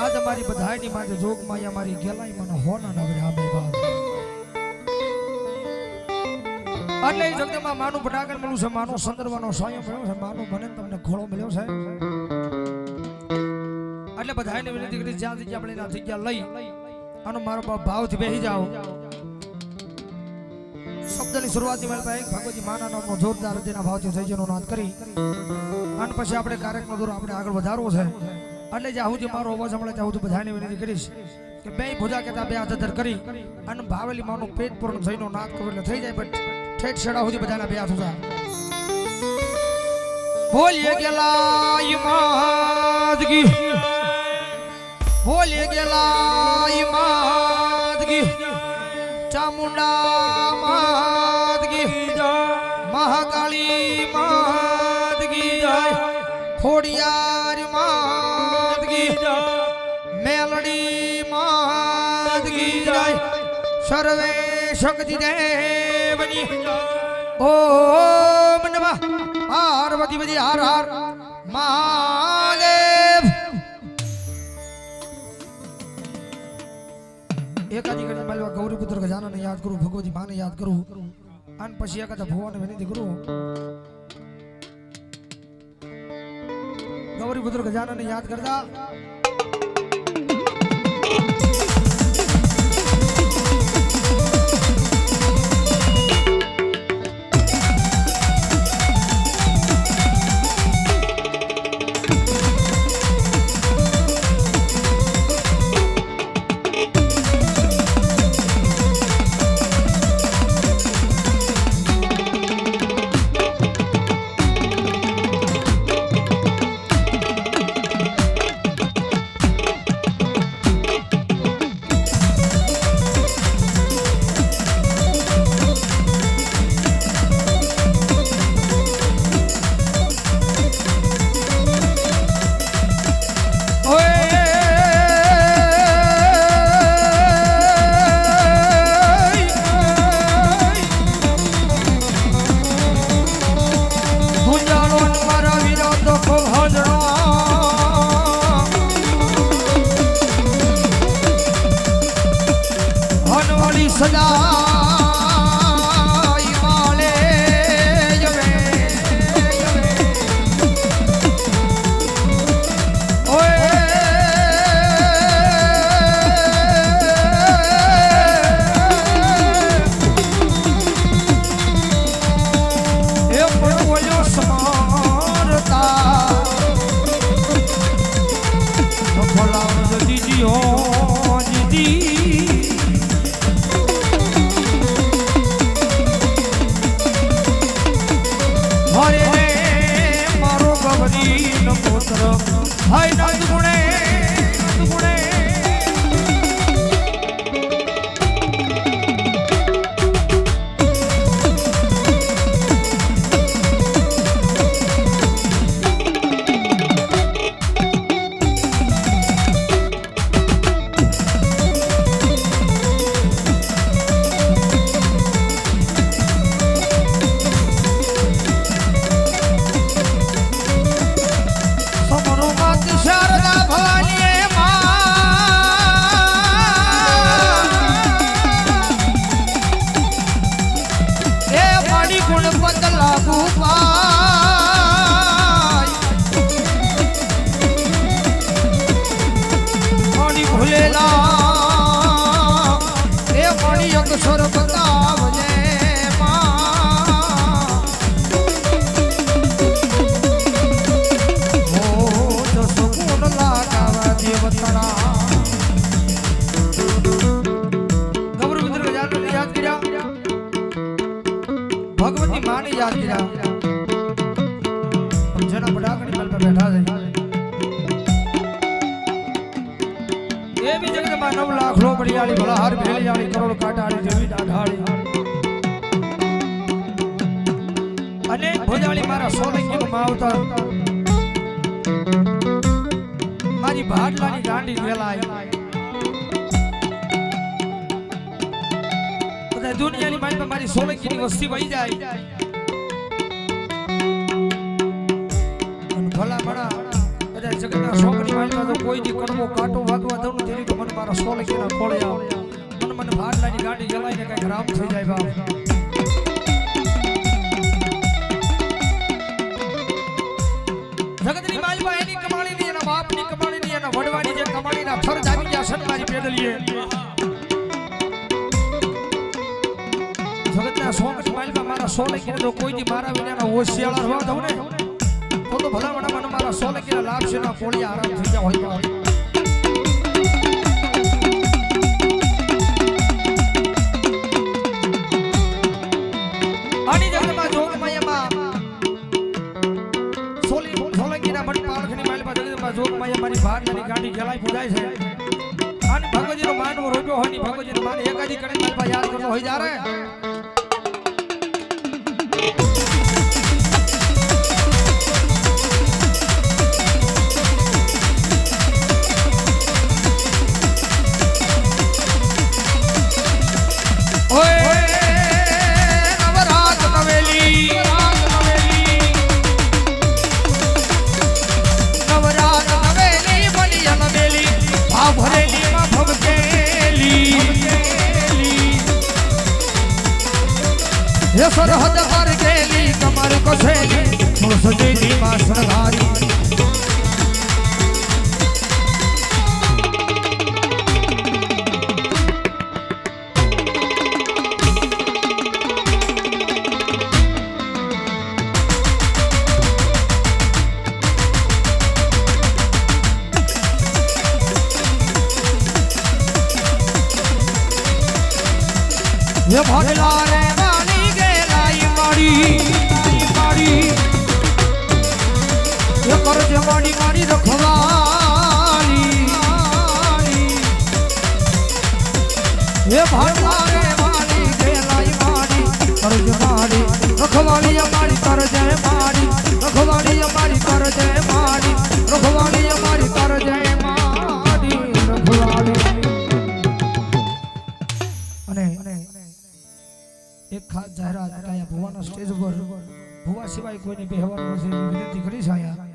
આજ અમારી બધાયની માથે જોગમાં અમારી ગેલાઈ મને હોના નગરે આમે બાદ. એટલે એ જગદમાં માનું પટાકર મળ્યું છે, માનું સંદર્ભનો સ્વયં મળ્યો છે, માનું મને તમને ઘોડો મળ્યો છે. એટલે બધાયને વિનંતી કરી જ્યાં જગ્યા આપણે એના જગ્યા લઈ, આનો મારો બાપ ભાવથી બેસી જાઓ. શબ્દની શરૂઆતની મારી એક ભગવતી માના નામનો જોરદાર હૃદયના ભાવથી થઈ જેનો નાદ કરી. અને પછી આપણે કાર્યક્રમ દોરો આપણે આગળ વધારવો છે. એટલે જ્યાં સુધી મારો અવાજ હમણાં ત્યાં સુધી બધાને વિનંતી કરીશ કે બે ભુજા કહેતા બે હાથ કરી અને ભાવેલી માનું પેટ પૂર્ણ થઈનો નાદ કરો એટલે થઈ જાય પણ ઠેઠ છેડા સુધી બધાના બે હાથ ઉધા બોલીએ ગેલા માદગી. બોલીએ ગેલા માદગી. ચામુંડા માદગી. સર્વે શક્તિ દેવની ઓમ નમઃ. પાર્વતી બધી હાર હાર મહાદેવ. એકાદી ઘડી માલવા ગૌરી પુત્ર ગજાનને યાદ કરું, ભગવતી માને યાદ કરું, અને પછી એકાદા ભગવાન વિનંતી કરું. ગૌરી પુત્ર ગજાનને યાદ કરતા મારા સોલંકી માવતર? મારી ભાડલાની ગાંડી વેલાય. બધા દુનિયાની મારી મારી સોલંકીની વસ્તી વહી જાય. ભલા ભણા બધા જગતના છોકરી પાસે કોઈ દી કડવો કાંટો વાગવા દઉં તેની તો મને મારા સોલે કેના ખોળે આવે. મને મને ભાડલાની ગાડી જલાઈને કંઈક રામ થઈ જાય બાપ. જગતની માલમાં એની કમાણીની એના બાપની કમાણીની એના વડવાની જે કમાણીના ફરજ આવી ગયા છે ને મારી પેદલીએ જગતના સોંગની માલમાં મારા સોને કે જો કોઈ દી મારા વિનાના હોશિયાળા રહેવા દઉં ને? તો તો ભલા મને મારા સોને કે લાભ છે ના કોળી આરામ થઈ ગયા હોય જોગમાયા મારી ભાડની ગાડી જલાઈ પૂજાય છે. અને ભગવતીનો માનવો રોપ્યો હોયની ભગવતીનો માન એકાદી માલમાં યાદ કરતો હોય જ્યારે હે સરહદ અને એક ખાસ જાહેરાત કે ભુવાના સ્ટેજ ઉપર ભુવા સિવાય કોઈને બેહવાનું એવી વિનંતી કરીશ અહીંયા.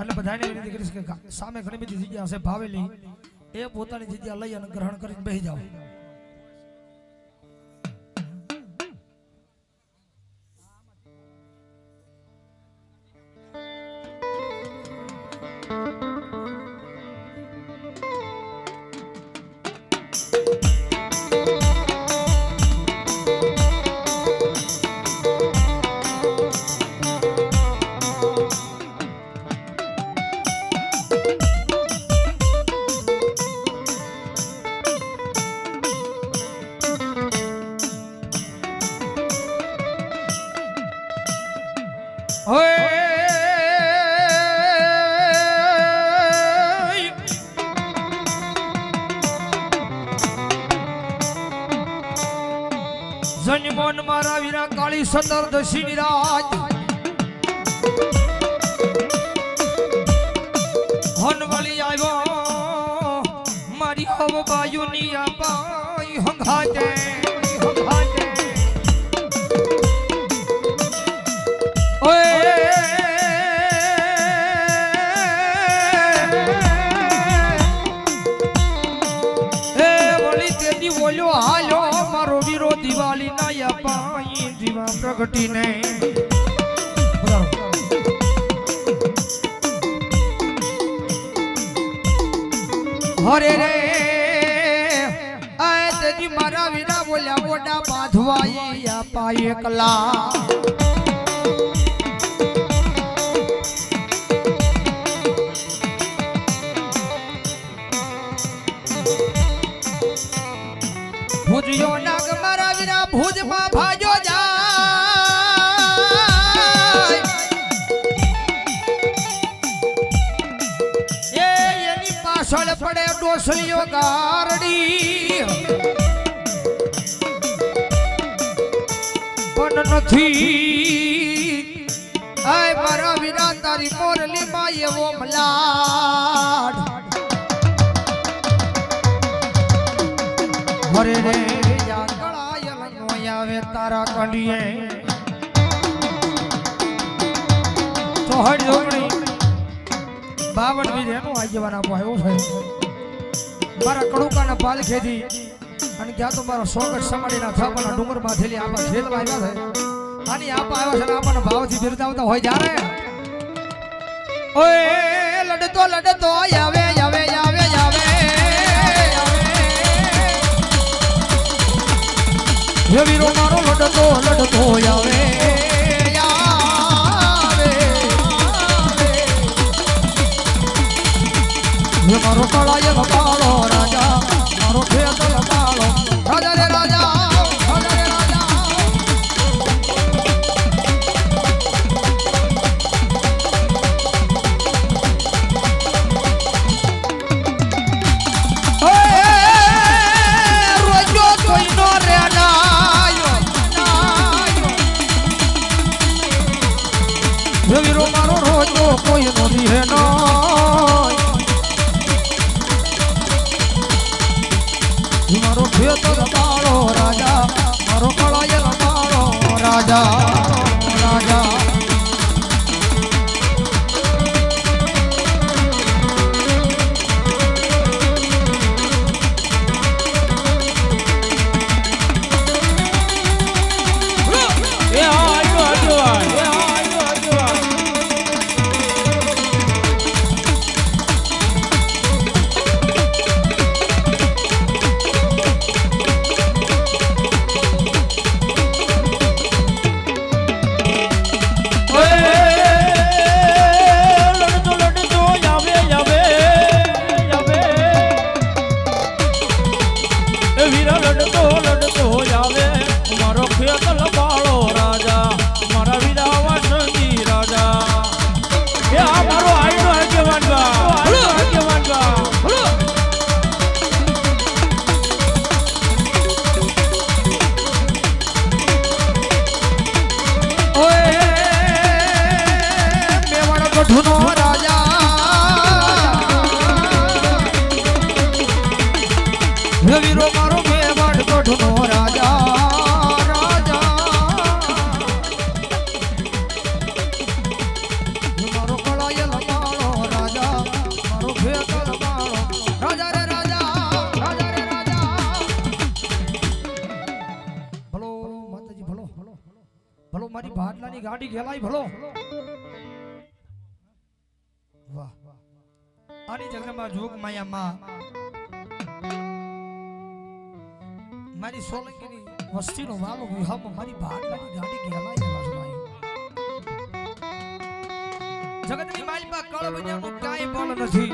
એટલે બધાને વિનંતી કરીશ કે સામે ઘણી બધી જગ્યા હશે, ભાવેલી. એ પોતાની જગ્યા લઈ અને ગ્રહણ કરીને બેસી જાઓ. વીરા કાળી સંદર દશી રાજ હનવળી આવ્યો મારી હવ બાયુની હંગાતે હંગાતે. દીવા પ્રગટીને હરે રે. તેદી મારા વિના બોલ્યા મોટા બાંધવાઈ અપાઈ એકલા. ડોસલીઓ ગારડી પણ નથી. આય મારા વિના તારી મોરલી માં એવો મલાડ. હરે રે આવે તારા કંડીએ. ચોહડ જોગણી બાવન વીર એનું આગેવાન આપવા આવ્યો છે. મારા કડુકાના પાલખેથી અને ક્યાં તો મારા સોગટ સમાડીના થાપાના ડુંગરમાં થેલી આપા ખેલવા આવ્યા છે. આની આપા આવ્યા છે આપણને ભાવથી બિરદાવતા હોય જ્યારે. ઓય, લડતો લડતો આવે આવે આવે આવે. હે વીરો, મારો લડતો લડતો આવે. મારો કળાય કાળો રાજા મારો ખેત મારી સોલંકીની વસ્તીનો વાલો વિવાહમાં મારી ભાટલાની ગાડી ગેલાઈ રાજમાઈ જગતની માલમાં કળ બન્યાનું કાંઈ પણ નથી.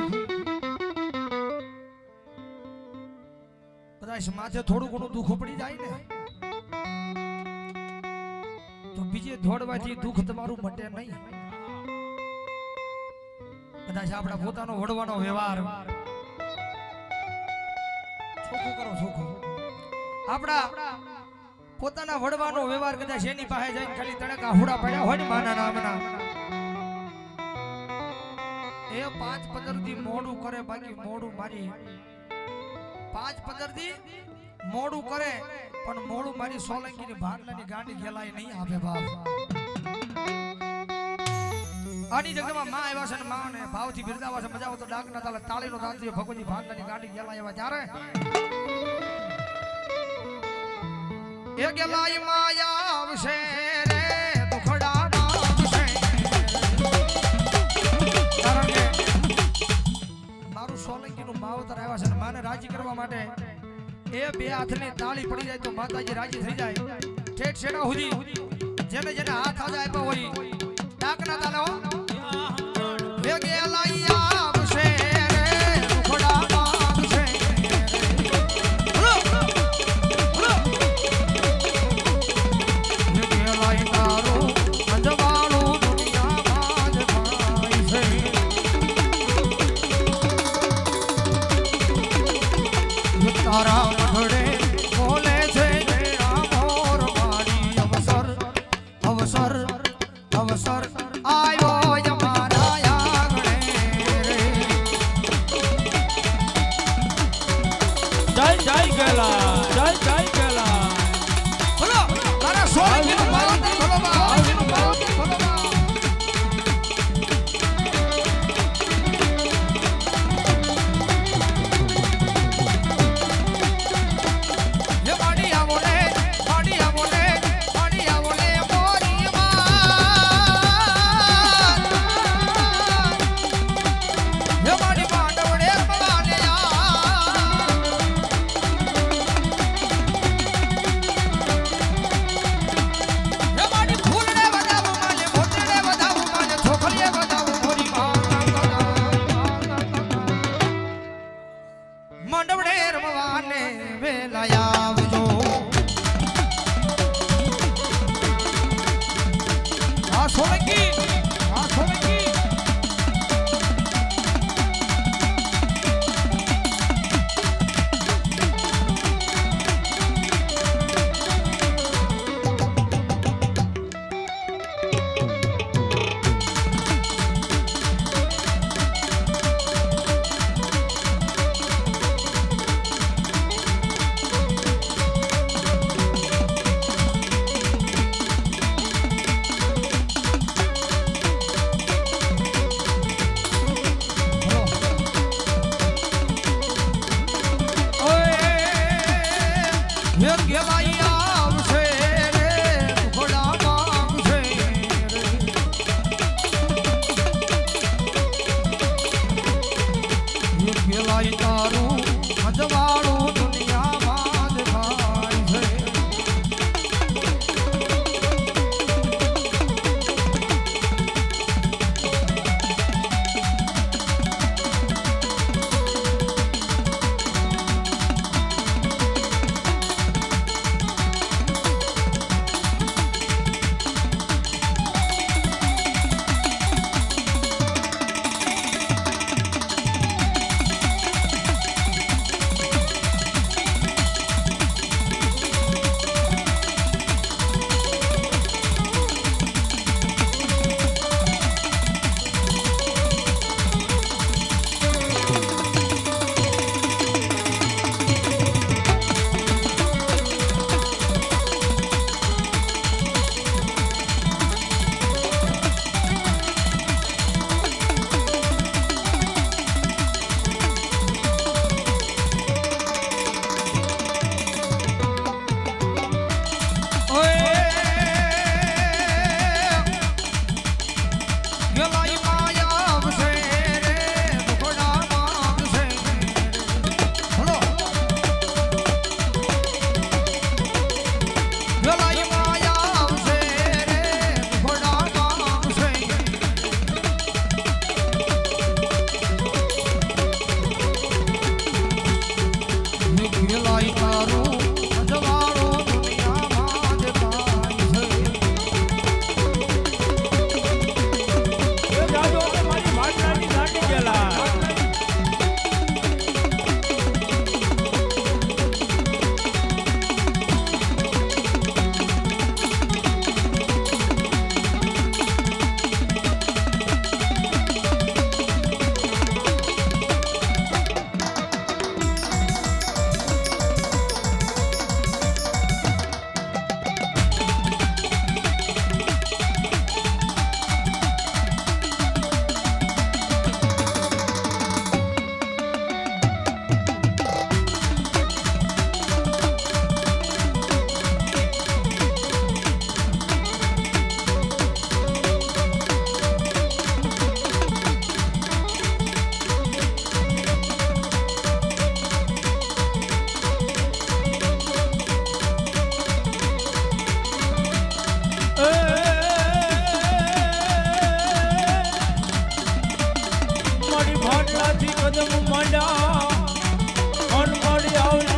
કદાચ માથે થોડું ઘણું દુઃખ પડી જાય ને, તો બીજે દોડવાથી દુઃખ તમારું મટે નહીં. કદાચ આપણા પોતાનો વડવાનો વ્યવહાર આપણા પોતાના વડવાનો વ્યવહાર કદાચ એની પાસે જઈને ખાલી તડકા હુડા પડ્યા હોય ને માના નામના. એ પાંચ પંદરથી મોડું કરે, બાકી મોડું મારી પાંચ પંદરથી મોડું કરે, પણ મોડું મારી સોલંકીની ભાડલાની ગાંડી ગેલાય નહીં આપે બાપ. આની જગ્યામાં માં આવ્યા છે ને માં ને ભાવથી બિરદાવા છે, મજા આવે તો ડાકના તાલે તાળીનો રાત્રિ ભગવતી ભાડલાની ગાંડી ગેલાય આવ્યા ત્યારે એ ગેલાય માયા આવશે રે, દુખડા આવશે કારણ કે મારું સોલંકીનું માવતર આવ્યા માને રાજી કરવા માટે એ બે હાથની તાળી પડી જાય તો માતાજી રાજી થઈ જાય. ઠેઠ છેડા સુધી? જેને જેને હાથ આજે આપ્યા હોય, ડાકના તાલો હો. બે Vamos a... vela ya tomorrow. મારી ભાટલાથી કદમ માંડ્યા મન મારી આવજે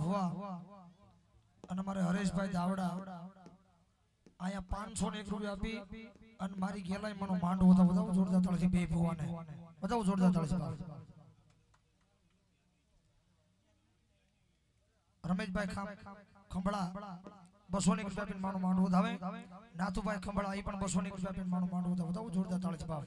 ભુવા. અને મારે હરેશભાઈ દાવડા અહીંયા પાંચસો ને એક રૂપિયા આપી અને મારી ગેલાઈ મનો માંડવો હતો. બધા જોરદાર તળશે બે ભુવાને. બધા જોરદાર તળશે રમેશભાઈ ખંભળા બસો ની રૂપિયા માનું માંડવું ધાવે નાથુભાઈ ખંભળા, એ પણ બસો ની રૂપિયા માનું માંડવું ધાવે જોરદાર જોરદાર છે બાપ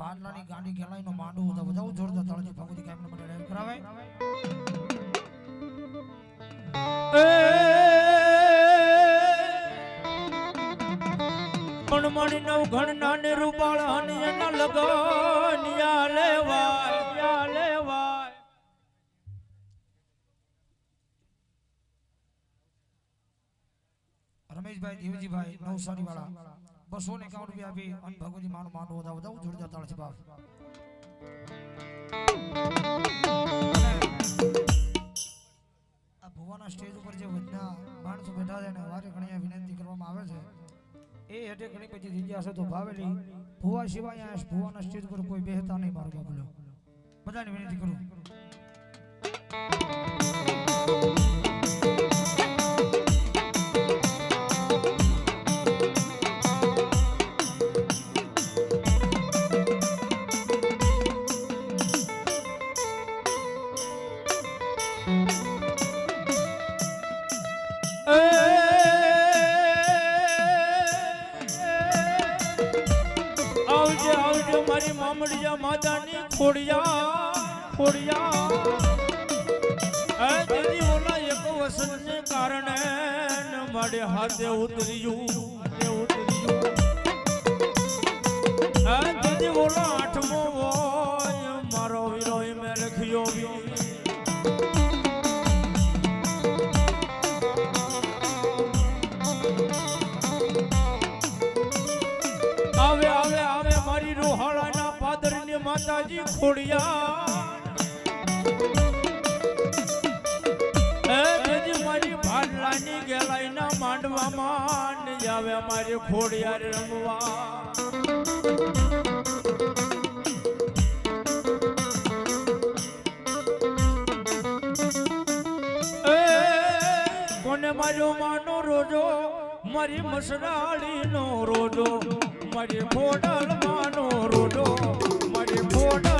ભાડલાની ગાંડી ગેલાઈ નો માંડવું હતા. બધા જોરદાર તળજી ભગવતી કાયમ મને રેવ કરાવે. મણમણી નવ ઘણ નાને રૂપાળ હનિયના લગન યા લેવાય યા લેવાય. રમેશભાઈ દેવજીભાઈ નવસારી વાળા બસો ને એકાવન રૂપિયા આપી અને ભગવતી માનું માનું હતા બધા જોરદાર છે ભાવ આ ભુવાના સ્ટેજ ઉપર જે વચના માણસો બેઠા છે ને વારે ઘણી વિનંતી કરવામાં આવે છે, એ હેઠે ઘણી બધી જગ્યા છે તો ભાવેલી. ભુવા સિવાય આ ભુવાના સ્ટેજ ઉપર કોઈ બેહતા નહીં, મારું બાપલો બધાને વિનંતી કરું. માતાની ખોડિયા ખોડિયા. એ તેરી ઓલા એક વસનને કારણે મારે હાથે ઉતર્યું. હાથે ઉતર્યું એ તેરી ઓલા આઠમો ખોડિયા મારી ભાડલાની ગેલાઈના માંડવામાં ને આવે મારી ખોડિયાર રમવા. માર્યો માનો રોજો? મારી મસરાળી નો રોજો. મારી ફોડલ માનો રોડો મારી ખોડલ